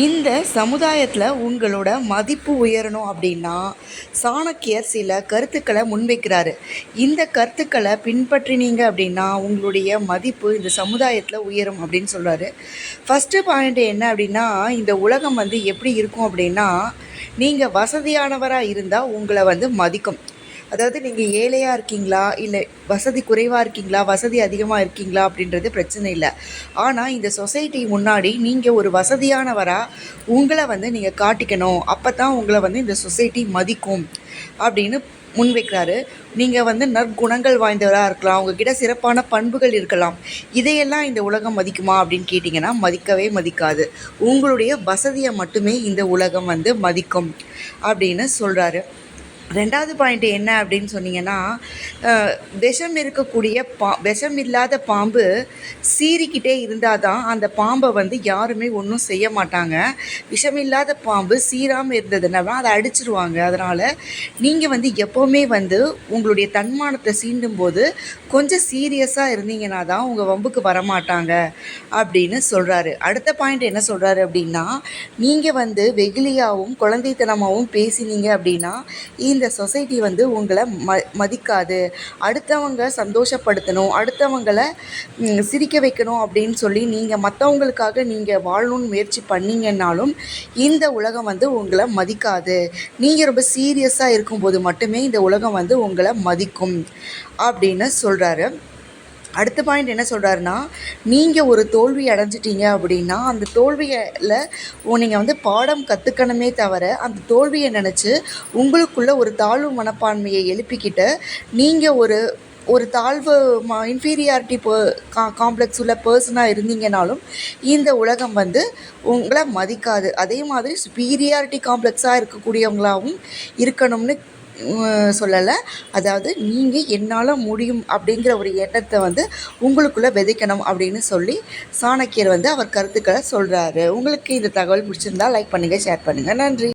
இந்த சமுதாயத்தில் உங்களோட மதிப்பு உயரணும் அப்படின்னா சாணக்கியர் சில கருத்துக்களை முன்வைக்கிறாரு. இந்த கருத்துக்களை பின்பற்றினீங்க அப்படின்னா உங்களுடைய மதிப்பு இந்த சமுதாயத்தில் உயரும் அப்படின்னு சொல்கிறாரு ஃபஸ்ட்டு பாயிண்ட் என்ன அப்படின்னா இந்த உலகம் வந்து எப்படி இருக்கும் அப்படின்னா நீங்கள் வசதியானவராக இருந்தால் உங்களை வந்து மதிக்கும். அதாவது நீங்கள் ஏழையாக இருக்கீங்களா? இல்லை வசதி குறைவாக இருக்கீங்களா? வசதி அதிகமாக இருக்கீங்களா? அப்படின்றது பிரச்சனை இல்லை. ஆனால் இந்த சொசைட்டி முன்னாடி நீங்கள் ஒரு வசதியானவராக உங்களை வந்து நீங்கள் காட்டிக்கணும். அப்போ தான் உங்களை வந்து இந்த சொசைட்டி மதிக்கும் அப்படின்னு முன்வைக்கிறாரு நீங்கள் வந்து நற்குணங்கள் வாய்ந்தவராக இருக்கலாம். உங்ககிட்ட சிறப்பான பண்புகள் இருக்கலாம். இதையெல்லாம் இந்த உலகம் மதிக்குமா அப்படின்னு கேட்டிங்கன்னா மதிக்கவே மதிக்காது. உங்களுடைய வசதியை மட்டுமே இந்த உலகம் வந்து மதிக்கும் அப்படின்னு சொல்கிறாரு ரெண்டாவது பாயிண்ட் என்ன அப்படின்னு சொன்னீங்கன்னா விஷம் இருக்கக்கூடிய பா விஷம் இல்லாத பாம்பு சீறிக்கிட்டே இருந்தால் தான் அந்த பாம்பை வந்து யாருமே ஒன்றும் செய்ய மாட்டாங்க. விஷம் இல்லாத பாம்பு சீராமல் இருந்ததுன்னா அதை அடிச்சிருவாங்க. அதனால் நீங்கள் வந்து எப்போவுமே வந்து உங்களுடைய தன்மானத்தை சீண்டும் போது கொஞ்சம் சீரியஸாக இருந்தீங்கன்னா தான் உங்கள் வம்புக்கு வரமாட்டாங்க அப்படின்னு சொல்கிறாரு அடுத்த பாயிண்ட் என்ன சொல்கிறாரு அப்படின்னா நீங்கள் வந்து வெகுளியாகவும் குழந்தைத்தனமாகவும் பேசினீங்க அப்படின்னா இந்த இந்த சொசைட்டி வந்து உங்களை ம மதிக்காது. அடுத்தவங்க சந்தோஷப்படுத்தணும். அடுத்தவங்களை சிரிக்க வைக்கணும் அப்படின்னு சொல்லி நீங்கள் மற்றவங்களுக்காக நீங்கள் வாழணும்னு முயற்சி பண்ணிங்கன்னாலும் இந்த உலகம் வந்து உங்களை மதிக்காது. நீங்கள் ரொம்ப சீரியஸாக இருக்கும்போது மட்டுமே இந்த உலகம் வந்து உங்களை மதிக்கும் அப்படின்னு சொல்கிறாரு அடுத்த பாயிண்ட் என்ன சொல்கிறாருன்னா நீங்கள் ஒரு தோல்வி அடைஞ்சிட்டீங்க அப்படின்னா அந்த தோல்வியில் நீங்கள் வந்து பாடம் கற்றுக்கணுமே தவிர அந்த தோல்வியை நினச்சி உங்களுக்குள்ள ஒரு தாழ்வு மனப்பான்மையை எழுப்பிக்கிட்டு நீங்கள் ஒரு ஒரு தாழ்வு மா இன்ஃபீரியாரிட்டி போ கா காம்ப்ளெக்ஸ் உள்ள பர்சனாக இருந்தீங்கனாலும் இந்த உலகம் வந்து உங்களை மதிக்காது. அதே மாதிரி சுப்பீரியாரிட்டி காம்ப்ளெக்ஸாக இருக்கக்கூடியவங்களாகவும் இருக்கணும்னு சொல்லலை. அதாவது நீங்கள் என்னால் முடியும் அப்படிங்கிற ஒரு எண்ணத்தை வந்து உங்களுக்குள்ளே விதைக்கணும் அப்படின்னு சொல்லி சாணக்கியர் வந்து அவர் கருத்துக்களை சொல்கிறாரு உங்களுக்கு இந்த தகவல் பிடிச்சிருந்தா லைக் பண்ணுங்கள் ஷேர் பண்ணுங்கள் நன்றி.